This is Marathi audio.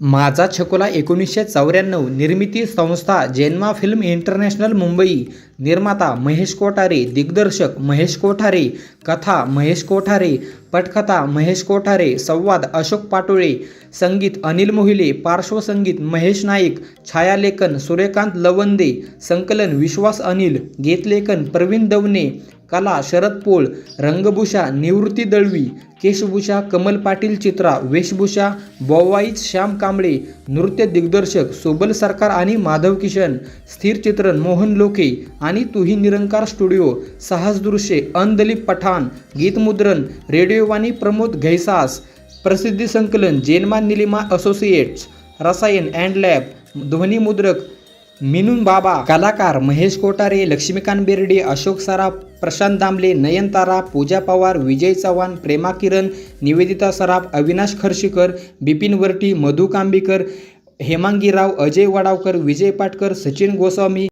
माझा छकोला एकोणीसशे चौऱ्याण्णव निर्मिती संस्था जेन्मा फिल्म इंटरनॅशनल मुंबई निर्माता महेश कोठारे दिग्दर्शक महेश कोठारे कथा महेश कोठारे पटकथा महेश कोठारे संवाद अशोक पाटोळे संगीत अनिल मोहिले पार्श्वसंगीत महेश नाईक छायालेखन सूर्यकांत लवंदे संकलन विश्वास अनिल गीतलेखन प्रवीण दवणे कला शरद पोळ रंगभूषा निवृत्ती दळवी केशभूषा कमल पाटील चित्रा वेशभूषा बॉवाईज श्याम कांबळे नृत्य दिग्दर्शक सोबल सरकार आणि माधव किशन स्थिर चित्रण मोहन लोके आणि तुही निरंकार स्टुडिओ साहस दृश्ये अनदलीप पठाण गीतमुद्रण रेडिओवाणी प्रमोद घैसास प्रसिद्धी संकलन जेनमा Nilima associates Rasayan and lab ध्वनिमुद्रक मिनून बाबा कलाकार महेश कोटारे लक्ष्मीकांत बेर्डे अशोक सराफ प्रशांत दामले नयनतारा पूजा पवार विजय चव्हाण प्रेमा किरण निवेदिता सराफ अविनाश खर्शीकर बिपिन वरटी मधु कांबीकर हेमांगी राव अजय वडावकर विजय पाटकर सचिन गोस्वामी